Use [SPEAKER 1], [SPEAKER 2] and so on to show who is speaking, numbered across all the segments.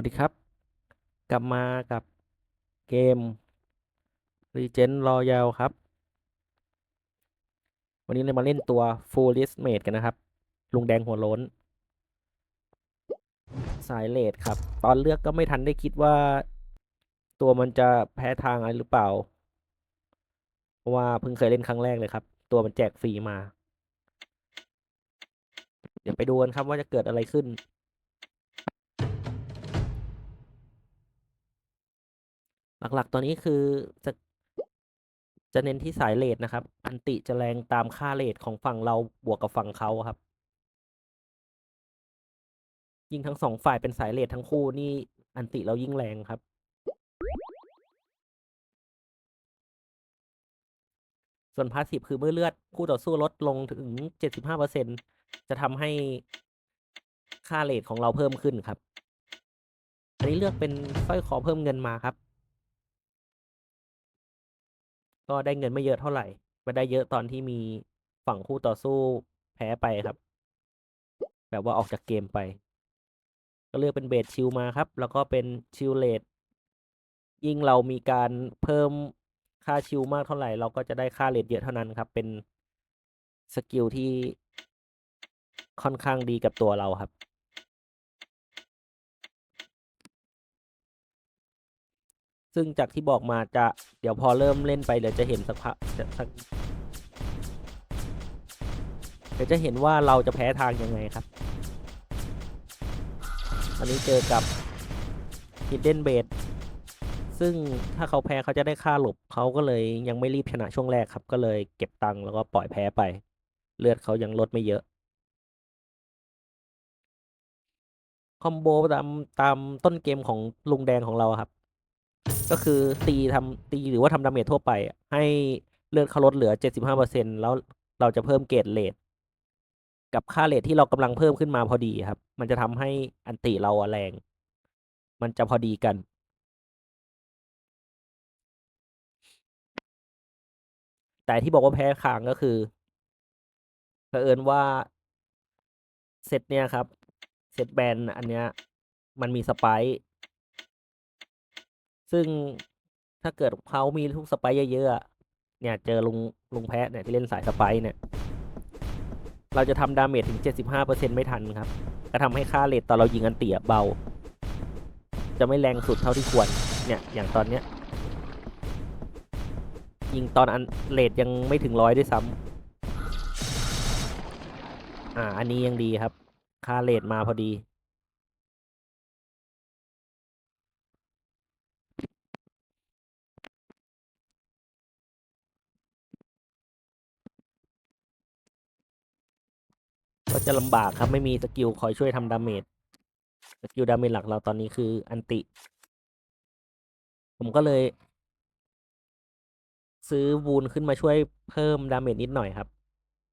[SPEAKER 1] วัสดีครับ กลับมากับเกม Regent Royal ครับ วันนี้เรามาเล่นตัว Full List Mate กันนะครับ ลุงแดงหัวโล้น สายเลดครับ ตอนเลือกก็ไม่ทันได้คิดว่า ตัวมันจะแพ้ทางอะไรหรือเปล่า เพราะว่าเพิ่งเคยเล่นครั้งแรกเลยครับ ตัวมันแจกฟรีมา เดี๋ยวไปดูกันครับว่าจะเกิดอะไรขึ้น หลักๆ ตอนนี้คือจะจะเน้นที่สายเลทนะครับ อันติจะแรงตามค่าเลทของฝั่งเราบวกกับฝั่งเขาครับ ยิ่งทั้งสองฝ่ายเป็นสายเลททั้งคู่นี่อันติเรายิ่งแรงครับ ส่วนพาสซีฟคือเมื่อเลือดคู่ต่อสู้ลดลงถึง 75%จะทำให้ค่าเลทของเราเพิ่มขึ้นครับ อันนี้เลือกเป็นสร้อยคอเพิ่มเงินมาครับ ก็ได้เงินไม่เยอะเท่าไหร่มาได้เยอะตอนที่มีฝั่งคู่ต่อสู้แพ้ไปครับ แบบว่าออกจากเกมไป ก็เลือกเป็นเบสชิลมาครับ แล้วก็เป็นชิลเลดยิ่งเรามีการเพิ่มค่าชิลมากเท่าไหร่ เราก็จะได้ค่าเลดเยอะเท่านั้นครับ เป็นสกิลที่ค่อนข้างดีกับตัวเราครับ ซึ่งจากที่บอกมาจะเดี๋ยวพอเริ่มเล่นไปเดี๋ยวจะเห็นสักพักสักเดี๋ยวจะเห็นว่าเราจะแพ้ทางยังไงครับ อันนี้เจอกับ Hidden b a s ซึ่งถ้าเขาแพ้เขาจะได้ค่าหลบเขาก็เลยยังไม่รีบชนะช่วงแรกครับ ก็เลยเก็บตังค์แล้วก็ปล่อยแพ้ไป เลือดเขายังลดไม่เยอะ คอมโบตามตามต้นเกมของลุงแดงของเราครับ ก็คือตีทำตีหรือว่าทำดาเมจทั่วไป ให้เลือดเขาลดเหลือ 75%แล้วเราจะเพิ่มเกรดเลทกับค่าเลทที่เรากำลังเพิ่มขึ้นมาพอดีครับ มันจะทำให้อันติเราแรง มันจะพอดีกันแต่ที่บอกว่าแพ้ค้างก็คือเผอิญว่าเซตเนี้ยครับ เซตแบนอันเนี้ย มันมีสไป ซึ่งถ้าเกิดเขามีทุกสไปเยอะๆเนี่ยเจอลุงลุงแพะเนี่ยที่เล่นสายสไปเนี่ย เราจะทำดาเมจถึง 75%ไม่ทันครับ ก็ทำให้ค่าเลทตอนเรายิงอันเตียเบา จะไม่แรงสุดเท่าที่ควรเนี่ยอย่างตอนเนี้ยยิงตอนอันเลทยังไม่ถึงร้อยด้วยซ้ำอ่าอันนี้ยังดีครับ ค่าเลทมาพอดี ก็จะลำบากครับไม่มีสกิลคอยช่วยทำดาเมจสกิลดาเมจหลักเราตอนนี้คืออันติ ผมก็เลย ซื้อวูนขึ้นมาช่วยเพิ่มดาเมจนิดหน่อยครับ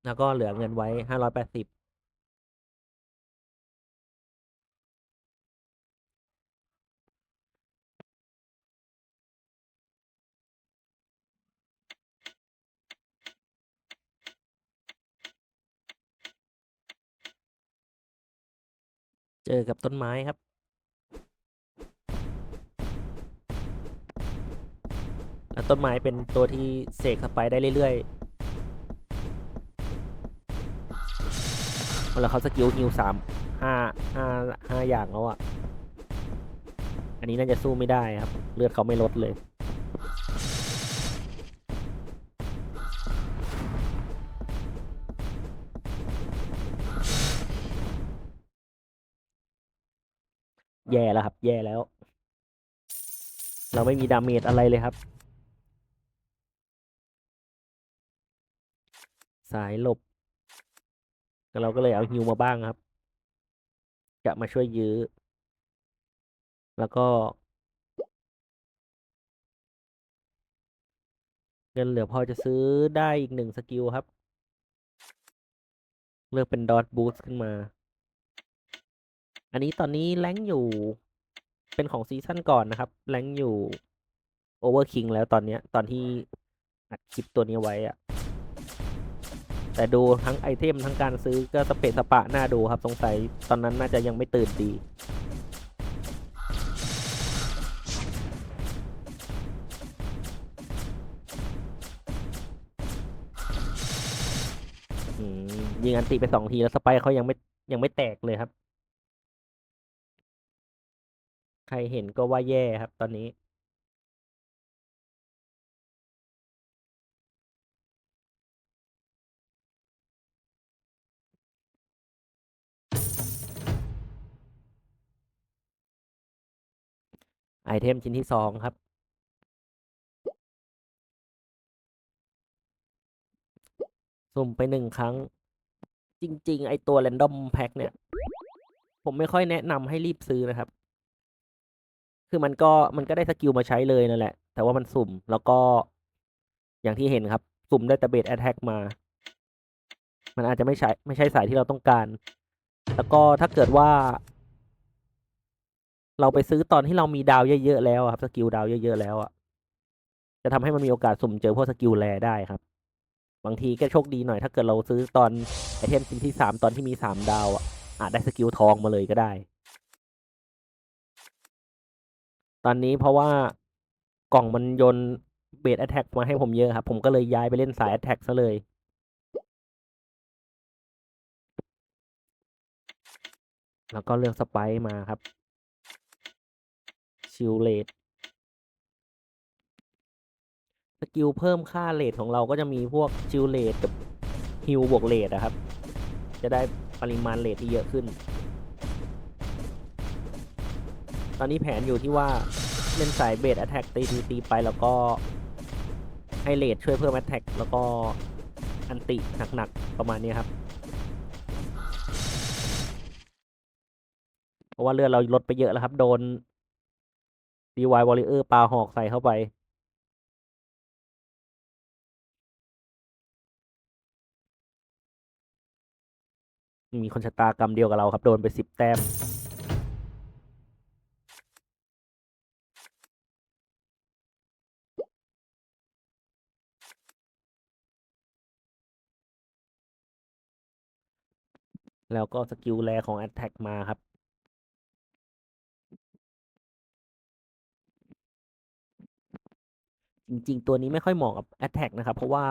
[SPEAKER 1] แล้วก็เหลือเงินไว้ห้าร้อยแปดสิบ เจอกับต้นไม้ครับ แล้วต้นไม้เป็นตัวที่เสกสไปได้เรื่อยๆเวลาเขาสกิลฮิวสามห้าห้าห้าอย่างแล้วอะ่ะ อันนี้น่าจะสู้ไม่ได้ครับ เลือดเขาไม่ลดเลย แย่แล้วครับ แย่แล้ว เราไม่มีดาเมจอะไรเลยครับ สายหลบเราก็เลยเอาฮิวมาบ้างครับ จะมาช่วยยื้อ แล้วก็ เงินเหลือพอจะซื้อได้อีกหนึ่งสกิลครับ เลือกเป็นดอทบูสต์ขึ้นมา อันนี้ตอนนี้แรงอยู่เป็นของซีซั่นก่อนนะครับ แรงอยู่โอเวอร์คิงแล้วตอนเนี้ย ตอนที่อัดคลิปตัวนี้ไว้อะแต่ดูทั้งไอเทมทั้งการซื้อก็สเปซสปะหน้าดูครับสงสัยตอนนั้นน่าจะยังไม่ตื่นดี ยิงอันติไปสองทีแล้วสไปเขายังไม่ยังไม่แตกเลยครับ รเห็นก็ว่าแย่ครับตอนนี้ ไอเทมชิ้นที่สองครับ สุ่มไปหนึ่งครั้ง จริง ๆ ไอตัว Random Pack เนี่ย ผมไม่ค่อยแนะนำให้รีบซื้อนะครับ คือมันก็มันก็ได้สกิลมาใช้เลยนั่นแหละ แต่ว่ามันสุ่มแล้วก็อย่างที่เห็นครับ สุ่มได้แต่เบสแอ t แทกมา มันอาจจะไม่ใช่ไม่ใช่สายที่เราต้องการ แล้วก็ถ้าเกิดว่า เราไปซื้อตอนที่เรามีดาวเยอะๆแล้วครับ สกิลดาวเยอะๆแล้วอะจะทำให้มันมีโอกาสสุ่มเจอพวกสกิลแรได้ครับ บางทีก็โชคดีหน่อย ถ้าเกิดเราซื้อตอนไอเทมชิ้นที่สามตอนที่มีสามดาวอะอาจได้สกิลทองมาเลยก็ได้ ตอนนี้เพราะว่ากล่องมันโยนเบสแอ t แทกมาให้ผมเยอะครับ ผมก็เลยย้ายไปเล่นสายแอ t แทกซะเลย แล้วก็เลือกสไปมาครับ ชิลเลดสกิลเพิ่มค่าเลทของเราก็จะมีพวกชิลเลดกับฮิลบวกเลทนะครับ จะได้ปริมาณเลทที่เยอะขึ้น ตอนนี้แผนอยู่ที่ว่าเล่นสายเบสแอ t แทกตีตีตีไปแล้วก็ให้เลทช่วยเพิ่มแอ t แทกแล้วก็อันติหนักๆประมาณนี้ครับ เพราะว่าเลือดเราลดไปเยอะแล้วครับ โดน DY Warrior ปาหอกใส่เข้าไปมีคนชะตากรรมเดียวกับเราครับ โดนไปสิบแต้ม แล้วก็สกิลแรของ Attack มาครับ จริงๆ ตัวนี้ไม่ค่อยเหมาะกับ Attack นะครับ เพราะว่า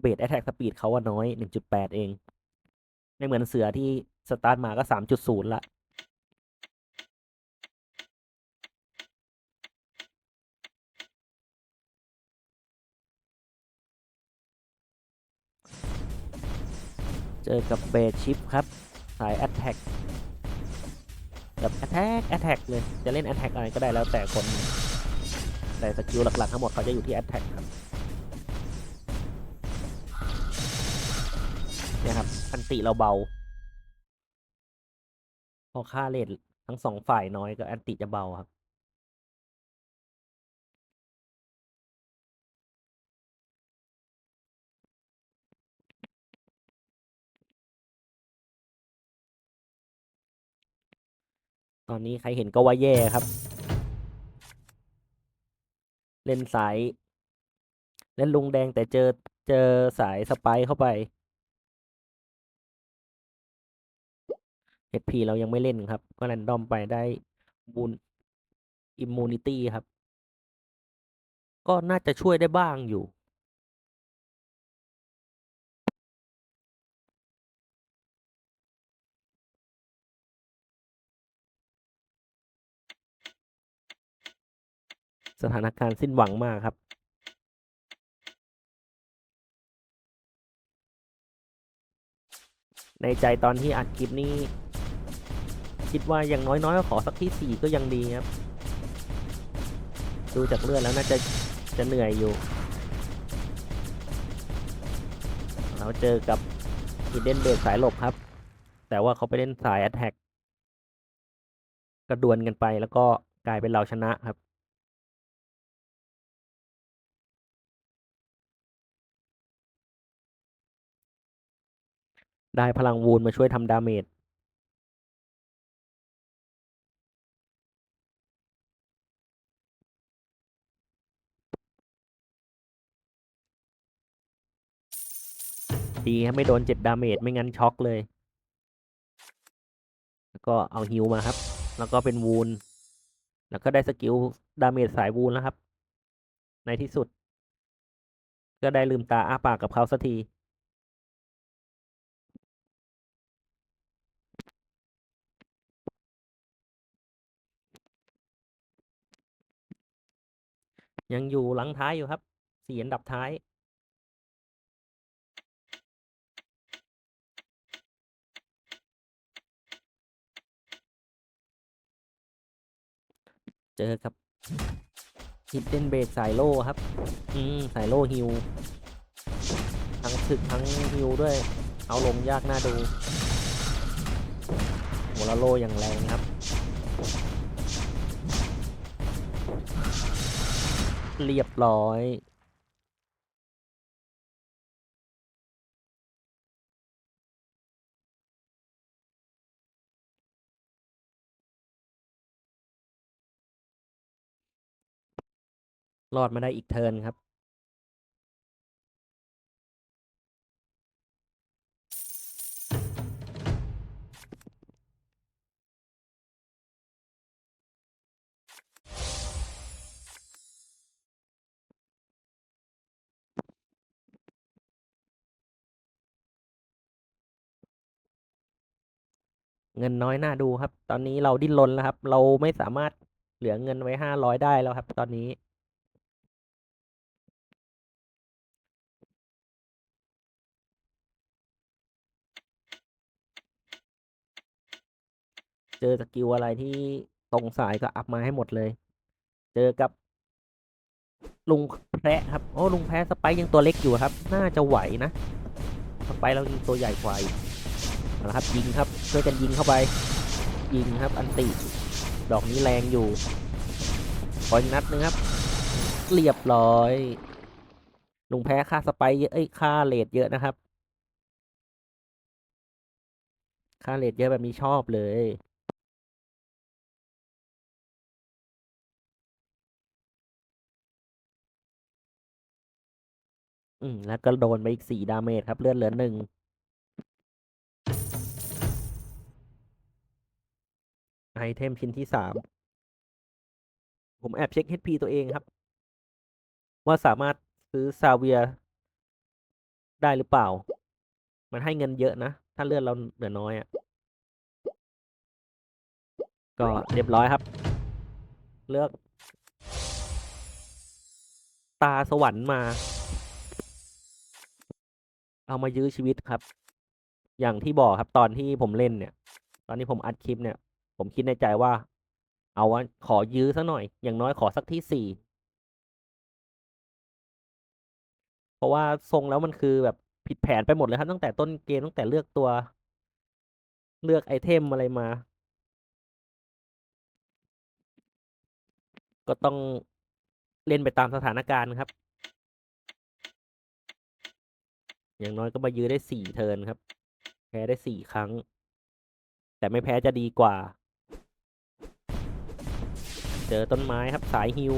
[SPEAKER 1] เบส Attack Speed เขาว่าน้อย 1.8 เอง ไม่เหมือนเสือที่สตาร์ทมาก็ 3.0 ละ เจอกับเบสชิปครับ สาย Attack แบบ Attack Attack เลย จะเล่น Attack อะไรก็ได้แล้วแต่คน แต่สกิลหลักๆทั้งหมดเขาจะอยู่ที่ Attack ครับเนี่ยครับอันติเราเบา พอค่าเลททั้งสองฝ่ายน้อยก็อันติจะเบาครับ ตอนนี้ใครเห็นก็ว่าแย่ครับ เล่นสาย เล่นลุงแดงแต่เจอเจอสายสไปเข้าไป HP เรายังไม่เล่นครับ ก็แรนดอมไปได้บูนอิมมูนิตี้ครับ ก็น่าจะช่วยได้บ้างอยู่ สถานการณ์สิ้นหวังมากครับ ในใจตอนที่อัดคลิปนี้คิดว่าอย่างน้อยๆก็ขอสักที่สี่ก็ยังดีครับ ดูจากเลือดแล้วน่าจะจะเหนื่อยอยู่ เราเจอกับฮิดเด้นเบสสายหลบครับ แต่ว่าเขาไปเล่นสายแอ t แทกกระดวลกันไปแล้วก็กลายเป็นเราชนะครับ ได้พลังวูนมาช่วยทำดาเมจดีครับไม่โดนเจ็ดดาเมจไม่งั้นช็อกเลย แล้วก็เอาฮิวมาครับ แล้วก็เป็นวูนแล้วก็ได้สกิลดาเมจสายวูนแล้วครับ ในที่สุด ก็ได้ลืมตาอ้าปากกับเขาสักที ยังอยู่หลังท้ายอยู่ครับสี่อันดับท้าย เจอกับฮิดเดนเบดสายโล่ครับ อืม สายโล่ฮิว ทั้งถึกทั้งฮิวด้วย เอาลงยากน่าดูโมลาโลอย่างแรงครับ เรียบร้อย รอดมาได้อีกเทิร์นครับ เงินน้อยน่าดูครับ ตอนนี้เราดิ้นรนแล้วครับ เราไม่สามารถเหลือเงินไว้ห้าร้อยได้แล้วครับ ตอนนี้ เจอสกิลอะไรที่ตรงสายก็อัพมาให้หมดเลย เจอกับ ลุงแพะครับ โอ้ลุงแพะสไปยังตัวเล็กอยู่ครับ น่าจะไหวนะสไปเรายิงตัวใหญ่กว่าอีกเอาละครับยิงครับ ช่วยกันยิงเข้าไป ยิงครับ อันติ ดอกนี้แรงอยู่ขออีกนัดหนึงครับ เรียบร้อย ลุงแพ้ค่าสไปเยอะ เอ้ย ค่าเลทเยอะนะครับ ค่าเลทเยอะแบบนี้ชอบเลยอืมแล้วก็โดนไปอีกสี่ดาเมจครับ เลือดเหลือหนึ่ง ไอเทมชิ้นที่สามผมแอบเช็ค HP ตัวเองครับ ว่าสามารถซื้อซาเวียได้หรือเปล่า มันให้เงินเยอะนะ ถ้าเลือดเราเหลือน้อยอะ่ะ ก็เรียบร้อยครับ เลือก ตาสวรรค์มา เอามายื้อชีวิตครับ อย่างที่บอกครับตอนที่ผมเล่นเนี่ย ตอนที่ผมอัดคลิปเนี่ย ผมคิดในใจว่า เอาวะขอยื้อสักหน่อย อย่างน้อยขอสักที่สี่เพราะว่าทรงแล้วมันคือแบบผิดแผนไปหมดเลยครับ ตั้งแต่ต้นเกมตั้งแต่เลือกตัว เลือกไอเทมอะไรมา ก็ต้องเล่นไปตามสถานการณ์ครับ อย่างน้อยก็มายื้อได้สี่เทิร์นครับ แพ้ได้สี่ครั้ง แต่ไม่แพ้จะดีกว่า เจอต้นไม้ครับสายฮิว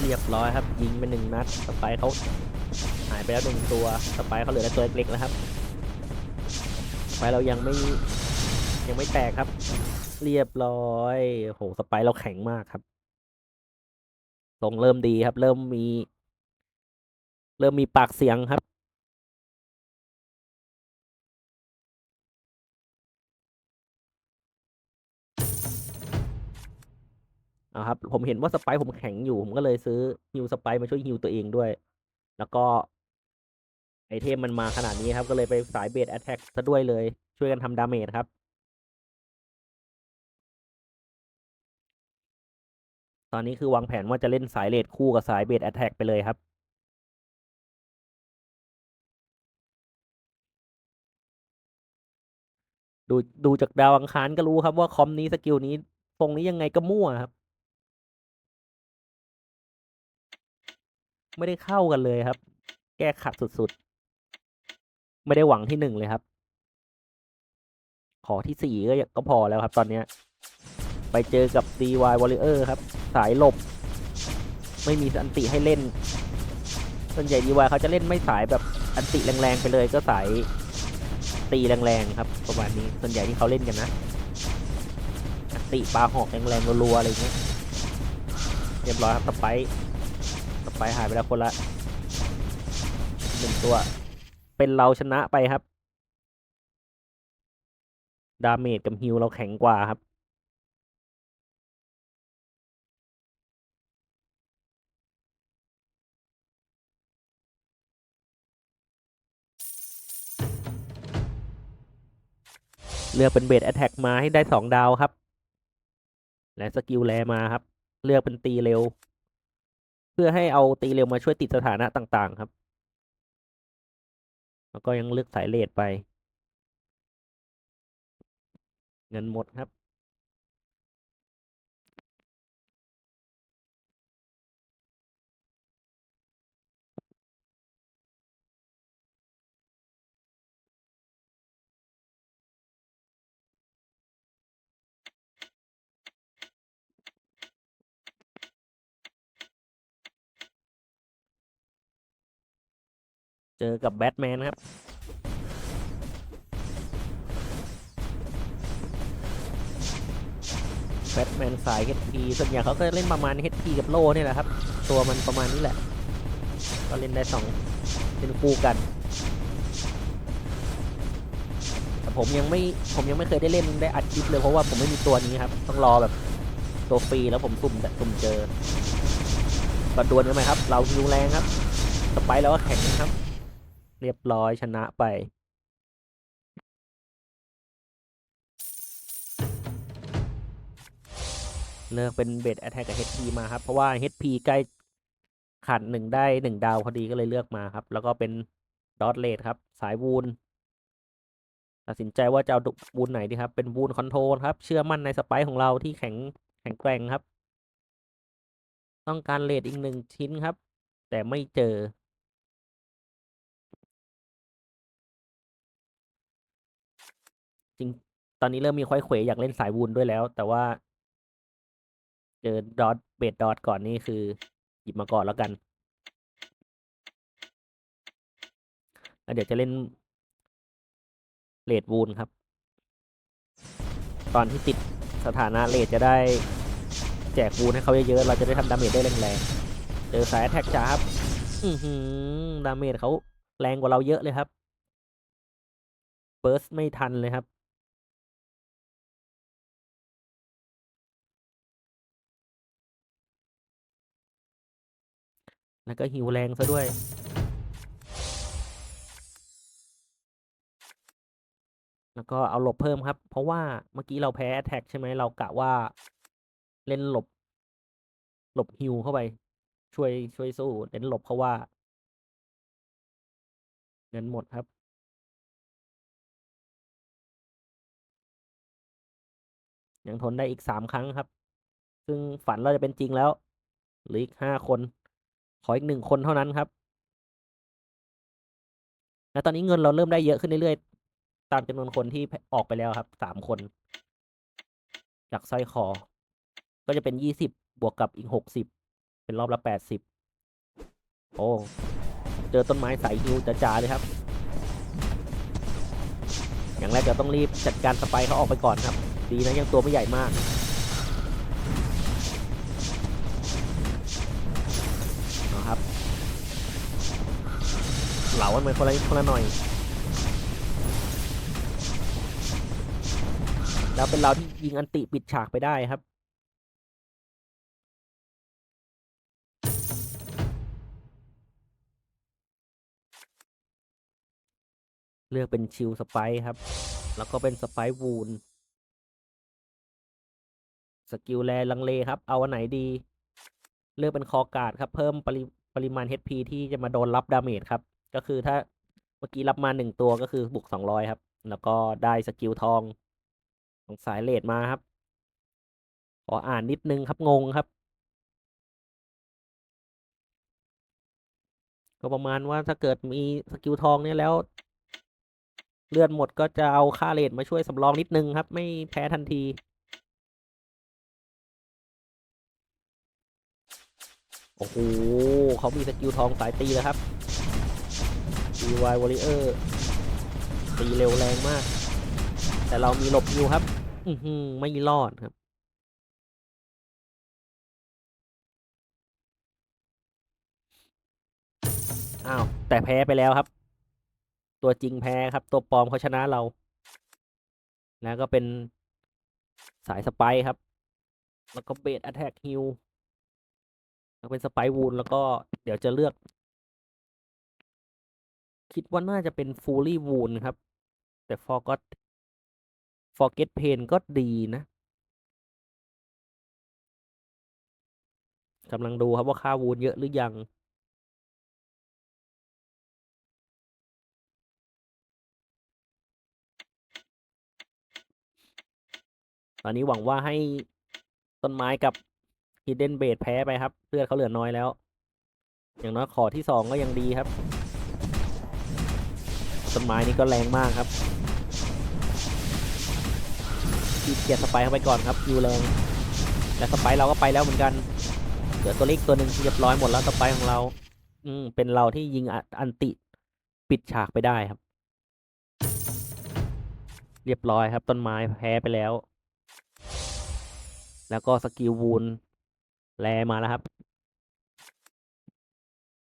[SPEAKER 1] เรียบร้อยครับ ยิงไปหนึ่งนัดสไปเขาหายไปแล้วหนึ่งตัวสไปเขาเหลือแต่ตัวเล็กๆแล้วครับสไปเรายังไม่ยังไม่แตกครับ เรียบร้อยโหสไปเราแข็งมากครับทรงเริ่มดีครับ เริ่มมี เริ่มมีปากเสียงครับ เอาครับ ผมเห็นว่าสไปร์ผมแข็งอยู่ ผมก็เลยซื้อฮิวสไปร์มาช่วยฮิวตัวเองด้วย แล้วก็ ไอเทมมันมาขนาดนี้ครับ ก็เลยไปสายเบสแอตแทกซะด้วยเลย ช่วยกันทำดาเมจครับ ตอนนี้คือวางแผนว่าจะเล่นสายเลดคู่กับสายเบสแอตแทกไปเลยครับดูดูจากดาวอังคารก็รู้ครับว่าคอมนี้สกิลนี้ทรงนี้ยังไงก็มั่วครับ ไม่ได้เข้ากันเลยครับ แก้ขัดสุดๆ ไม่ได้หวังที่หนึ่งเลยครับ ขอที่สี่ก็ยังก็พอแล้วครับ ตอนเนี้ยไปเจอกับ DY Warrior ครับ สายหลบ ไม่มีอันติให้เล่น ส่วนใหญ่ DY เขาจะเล่นไม่สายแบบอันติแรงๆไปเลยก็สายตีแรงๆครับ ประมาณนี้ส่วนใหญ่ที่เขาเล่นกันนะอันติปลาหอกแรงๆรัวๆอะไรอย่างเงี้ยเรียบร้อยครับสไป ไปหายไปแล้วคนละหนึ่งตัว เป็นเราชนะไปครับ ดาเมจกับฮิลเราแข็งกว่าครับ เลือกเป็นเบสแอ t แทกมาให้ได้สองดาวครับ และสกิลแลมาครับ เลือกเป็นตีเร็ว เพื่อให้เอาตีเร็วมาช่วยติดสถานะต่าง ๆ ครับ แล้วก็ยังเลือกสายเลดไป เงินหมดครับ จอกับแบทแมนครับ แบทแมนสาย HP ส่วนใหญ่เขาก็เล่นประมาณ HP กับโล่เนี่ยแหละครับ ตัวมันประมาณนี้แหละ ก็เล่นได้สองเล่นคู่กัน แต่ผมยังไม่ ผมยังไม่เคยได้เล่นได้อัดคลิปเลยเพราะว่าผมไม่มีตัวนี้ครับ ต้องรอแบบตัวฟรีแล้วผมสุ่มสุ่มเจอก็ดวลกันไหมครับ เราฮิวแรงครับสไปร์แล้วก็แข็งนะครับ เรียบร้อยชนะไป เลือกเป็นเบสแอ t แทกกับ HP มาครับ เพราะว่า HP ใกล้ขาดหนึ่งได้หนึ่งดาวพอดีก็เลยเลือกมาครับ แล้วก็เป็นดอทเลดครับ สายวูนตัดสินใจว่าจะเอาวูนไหนดีครับ เป็นวูนคอนโทรลครับ เชื่อมั่นในสไปร์ของเราที่แข็งแข็งแกร่งครับ ต้องการเลดอีกหนึ่งชิ้นครับ แต่ไม่เจอ จริง ต อนนี้เริ่มมีค่อยเขวอยากเล่นสายวูนด้วยแล้ว แต่ว่า เจอดอทเบดดอทก่อนนี่คือ หยิบมาก่อนแล้วกันแล้วเดี๋ยวจะเล่นเลดวูนครับ ตอนที่ติดสถานะเลดจะได้แจกวูนให้เขาเยอะๆ เราจะได้ทำดาเมจได้แรงๆ เจอสายแท็กจ้าครับ อือหือดาเมจเขาแรงกว่าเราเยอะเลยครับ เบิร์สไม่ทันเลยครับ แล้วก็หิวแรงซะด้วย แล้วก็เอาหลบเพิ่มครับ เพราะว่าเมื่อกี้เราแพ้แท็กใช่ไหมเรากะว่าเล่นหลบ หลบฮิวเข้าไป ช่วยช่วยสู้เน้นหลบเพราะว่าเงินหมดครับยังทนได้อีกสามครั้งครับ ซึ่งฝันเราจะเป็นจริงแล้วเหลืออีกห้าคน ขออีกหนึ่งคนเท่านั้นครับ และตอนนี้เงินเราเริ่มได้เยอะขึ้นเรื่อยๆ ตามจำนวนคนที่ออกไปแล้วครับ สามคน จากสร้อยคอ ก็จะเป็นยี่สิบบวกกับอีกหกสิบ เป็นรอบละแปดสิบ โอ้ เจอต้นไม้สายฮิวจ๋าเลยครับ อย่างแรกเราต้องรีบจัดการสไปร์เขาออกไปก่อนครับ ดีนะยังตัวไม่ใหญ่มาก เหลามันไปคนละคนละหน่อย แล้วเป็นเราที่ยิงอันติปิดฉากไปได้ครับ เลือกเป็นชิลสไปครับ แล้วก็เป็นสไปวูนสกิลแลลังเลครับ เอาอันไหนดี เลือกเป็นคอการ์ดครับ เพิ่มปริปริมาณ HP ที่จะมาโดนรับดาเมจครับ ก็คือถ้าเมื่อกี้รับมาหนึ่งตัวก็คือบุกสองร้อยครับ แล้วก็ได้สกิลทองของสายเลดมาครับ ขออ่านนิดนึงครับงงครับ ก็ประมาณว่าถ้าเกิดมีสกิลทองเนี่ยแล้ว เลือดหมดก็จะเอาค่าเลดมาช่วยสำรองนิดนึงครับ ไม่แพ้ทันทีโอ้โหเขามีสกิลทองสายตีแล้วครับ DY Warrior ตีเร็วแรงมาก แต่เรามีหลบอยู่ครับ อือหือไม่รอดครับอ้าวแต่แพ้ไปแล้วครับ ตัวจริงแพ้ครับ ตัวปลอมเขาชนะเรา แล้วก็เป็นสายสไปครับ แล้วก็เบส a อ t แทกฮิลแล้วเป็นสไปร์วูนแล้วก็เดี๋ยวจะเลือก คิดว่าน่าจะเป็นฟูลี่วูนครับ แต่ forgot forget pain ก็ดีนะกำลังดูครับว่าค่าวูนเยอะหรือยังตอนนี้หวังว่าให้ต้นไม้กับ Hidden b a s แพ้ไปครับเลือดเขาเหลือน้อยแล้ว อย่างน้อยขอที่สองก็ยังดีครับ ต้นไม้นี่ก็แรงมากครับทีเกียร์สไปร์เข้าไปก่อนครับยูแรงแต่สไปร์เราก็ไปแล้วเหมือนกันเหลือตัวเล็กตัวหนึ่งเรียบร้อยหมดแล้วสไปร์ของเรา อืมเป็นเราที่ยิงอ,อันติปิดฉากไปได้ครับ เรียบร้อยครับ ต้นไม้แพ้ไปแล้ว แล้วก็สกิลวูนแลมาแล้วครับ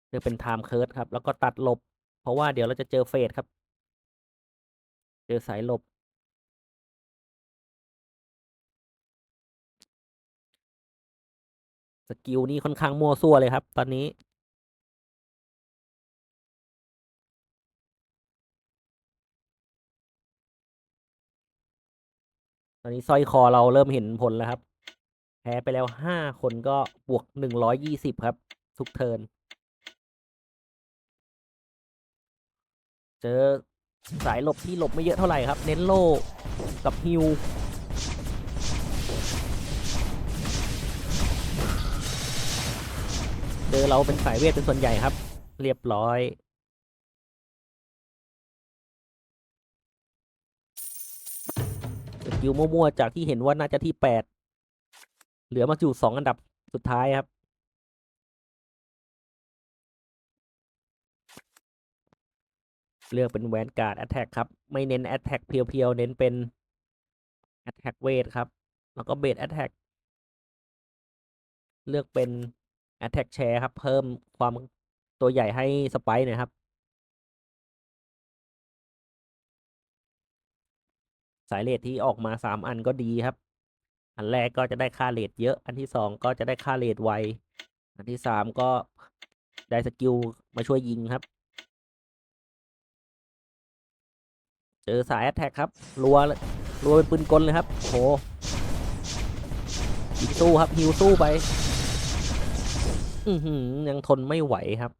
[SPEAKER 1] เลือกเป็นไทม์เคิร์ดครับ แล้วก็ตัดหลบ เพราะว่าเดี๋ยวเราจะเจอเฟสครับ เจอสายหลบ สกิลนี่ค่อนข้างมั่วซั่วเลยครับ ตอนนี้ตอนนี้สร้อยคอเราเริ่มเห็นผลแล้วครับ แพ้ไปแล้วห้าคนก็บวกหนึ่งร้อยยี่สิบครับ ทุกเทิร์น เจอสายหลบที่หลบไม่เยอะเท่าไหร่ครับ เน้นโล่กับฮิวเจอเราเป็นสายเวทเป็นส่วนใหญ่ครับ เรียบร้อยสกิลมั่วๆจากที่เห็นว่าน่าจะที่แปดเหลือมาอยู่สองอันดับสุดท้ายครับ เลือกเป็นแวนการ์ดแอตแทกครับ ไม่เน้นแอตแทกเพียวๆ เน้นเป็นแอตแทกเวทครับ แล้วก็เบสแอตแทกเลือกเป็นแอตแทกแชร์ครับ เพิ่มความตัวใหญ่ให้สไปร์น่อยครับ สายเลทที่ออกมาสามอันก็ดีครับ อันแรกก็จะได้ค่าเลทเยอะ อันที่สองก็จะได้ค่าเลทไว อันที่สามก็ได้สกิลมาช่วยยิงครับ เจอสายแอตแทกครับรัวเลยรัวเป็นปืนกลเลยครับโหยิงสู้ครับฮิวสู้ไป อือหือยังทนไม่ไหวครับ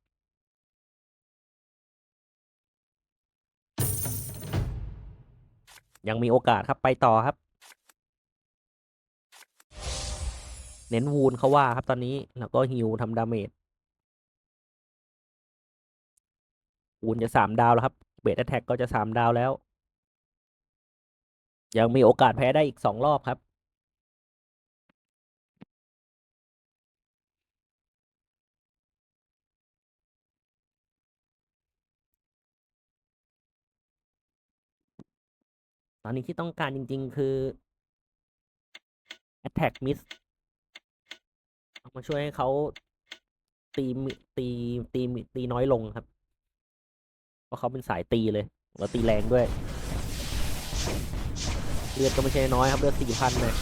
[SPEAKER 1] ยังมีโอกาสครับไปต่อครับ เน้นวูนเขาว่าครับตอนนี้ แล้วก็ฮิวทำดาเมจวูนจะสามดาวแล้วครับ เบสแท็กก็จะสามดาวแล้ว ยังมีโอกาสแพ้ได้อีกสองรอบครับ ตอนนี้ที่ต้องการจริง ๆ คือ attack miss เอามาช่วยให้เขาตีตีตีตีน้อยลงครับ เพราะเขาเป็นสายตีเลย แล้วตีแรงด้วย เลือดก็ไม่ใช่น้อยครับเลือดสี่พันเลย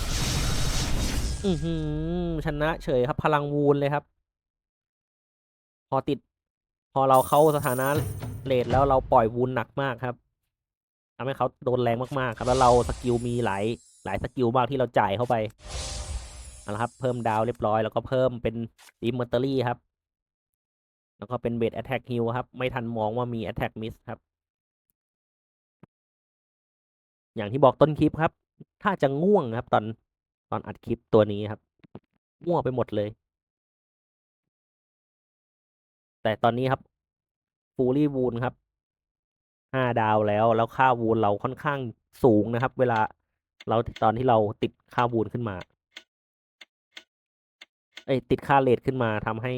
[SPEAKER 1] อือหือชนะเฉยครับ พลังวูนเลยครับ พอติด พอเราเข้าสถานะเลทแล้วเราปล่อยวูนหนักมากครับทำให้เขาโดนแรงมากๆ ครับ แล้วเราสกิลมีหลายหลายสกิลมากที่เราจ่ายเข้าไปเอาละครับ เพิ่มดาวเรียบร้อย แล้วก็เพิ่มเป็นดีมอเตอรี่ครับ แล้วก็เป็นเบสแอตแทกฮิลครับ ไม่ทันมองว่ามีแอตแทกมิสครับ อย่างที่บอกต้นคลิปครับ ถ้าจะง่วงครับ ตอนตอนอัดคลิปตัวนี้ครับ ง่วงไปหมดเลย แต่ตอนนี้ครับฟูลี่วูนครับห้าดาวแล้วแล้วค่าวูนเราค่อนข้างสูงนะครับ เวลาเราตอนที่เราติดค่าวูนขึ้นมาเอ้ยติดค่าเลทขึ้นมาทำให้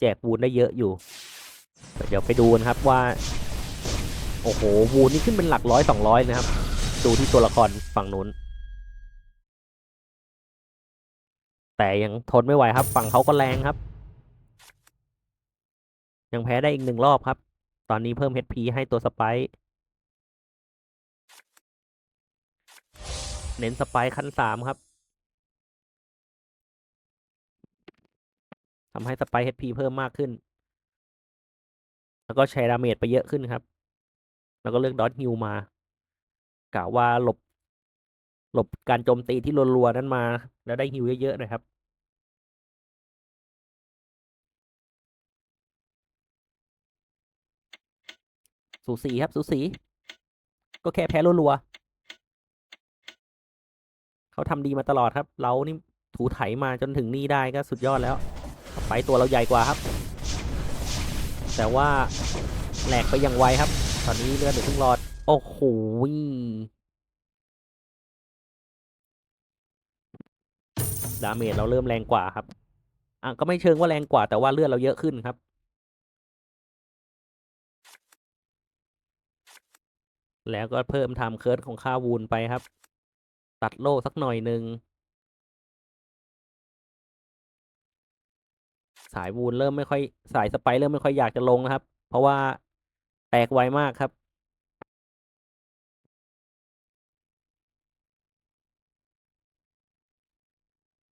[SPEAKER 1] แจกวูนได้เยอะอยู่ เดี๋ยวไปดูกันครับว่า โอ้โหวูนนี่ขึ้นเป็นหลักร้อยสองร้อยนะครับ ดูที่ตัวละครฝั่งนู้น แต่ยังทนไม่ไหวครับ ฝั่งเขาก็แรงครับ ยังแพ้ได้อีกหนึ่งรอบครับ ตอนนี้เพิ่ม HP ให้ตัวสไปร์เน้นสไปค์ขั้นสามครับทำให้สไปค์ HP เพิ่มมากขึ้น แล้วก็ใช้ดาเมจไปเยอะขึ้นครับ แล้วก็เลือกดอทฮิลมา กะว่าหลบ หลบการโจมตีที่รัวๆนั้นมา แล้วได้ฮิลเยอะๆนะครับสูสีครับสูสี ก็แค่แพ้รัวๆเขาทำดีมาตลอดครับ เรานี่ถูไถมาจนถึงนี่ได้ก็สุดยอดแล้วไปตัวเราใหญ่กว่าครับ แต่ว่าแหลกไปอย่างไวครับ ตอนนี้เลือดเหลือครึ่งหลอ โอ้โหดาเมจเราเริ่มแรงกว่าครับ อะก็ไม่เชิงว่าแรงกว่าแต่ว่าเลือดเราเยอะขึ้นครับ แล้วก็เพิ่มทม์เคิร์ดของค่าวูนไปครับ ตัดโล่สักหน่อยหนึ่งสายวูนเริ่มไม่ค่อยสายสไปเริ่มไม่ค่อยอยากจะลงนะครับ เพราะว่าแตกไวมากครับ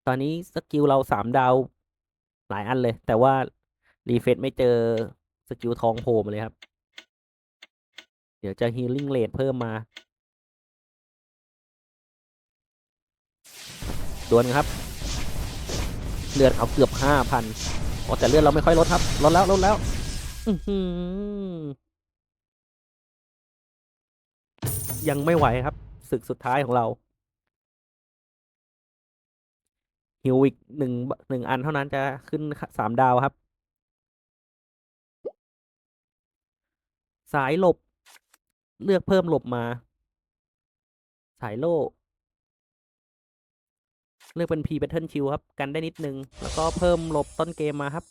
[SPEAKER 1] ตอนนี้สกิลเราสามดาวหลายอันเลย แต่ว่า รีเฟซไม่เจอสกิลทองโผล่มาเลยครับ เดี๋ยวจะฮีลิ่งเลทเพิ่มมาดวลครับ เลือดเขาเกือบห้าพันโอ้แต่เลือดเราไม่ค่อยลดครับ ลดแล้วลดแล้วยังไม่ไหวครับศึกสุดท้ายของเรา ฮิวอีกหนึ่งหนึ่งอันเท่านั้นจะขึ้นสามดาวครับ สายหลบ เลือกเพิ่มหลบมา สายโล่ เลือกเป็น P Battle Shield ครับ กันได้นิดนึง แล้วก็เพิ่มหลบต้นเกมมาครับ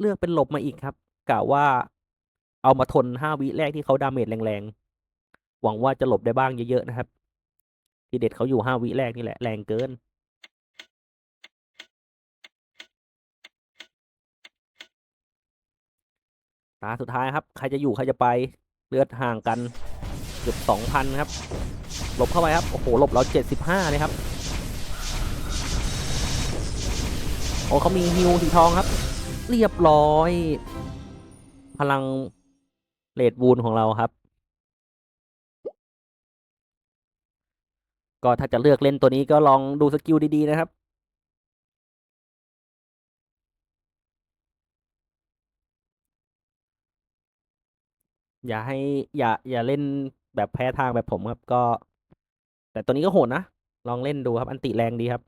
[SPEAKER 1] เลือกเป็นหลบมาอีกครับกะว่าเอามาทนห้าวิแรกที่เขาดาเมจแรงๆ หวังว่าจะหลบได้บ้างเยอะ ๆ นะครับ ทีเด็ดเขาอยู่ห้าวิแรกนี่แหละ แรงเกิน ตาสุดท้ายครับ ใครจะอยู่ใครจะไปเลือดห่างกันเกือบสองพันครับ หลบเข้าไปครับ โอ้โหหลบเราเจ็ดสิบห้าเลยครับ โอ้เขามีฮิวสีทองครับ เรียบร้อย พลังเลดวูนของเราครับ ก็ถ้าจะเลือกเล่นตัวนี้ก็ลองดูสกิลดีๆนะครับอย่าให้อย่าอย่าเล่นแบบแพ้ทางแบบผมครับก็ แต่ตัวนี้ก็โหดนะ ลองเล่นดูครับ อันติแรงดีครับ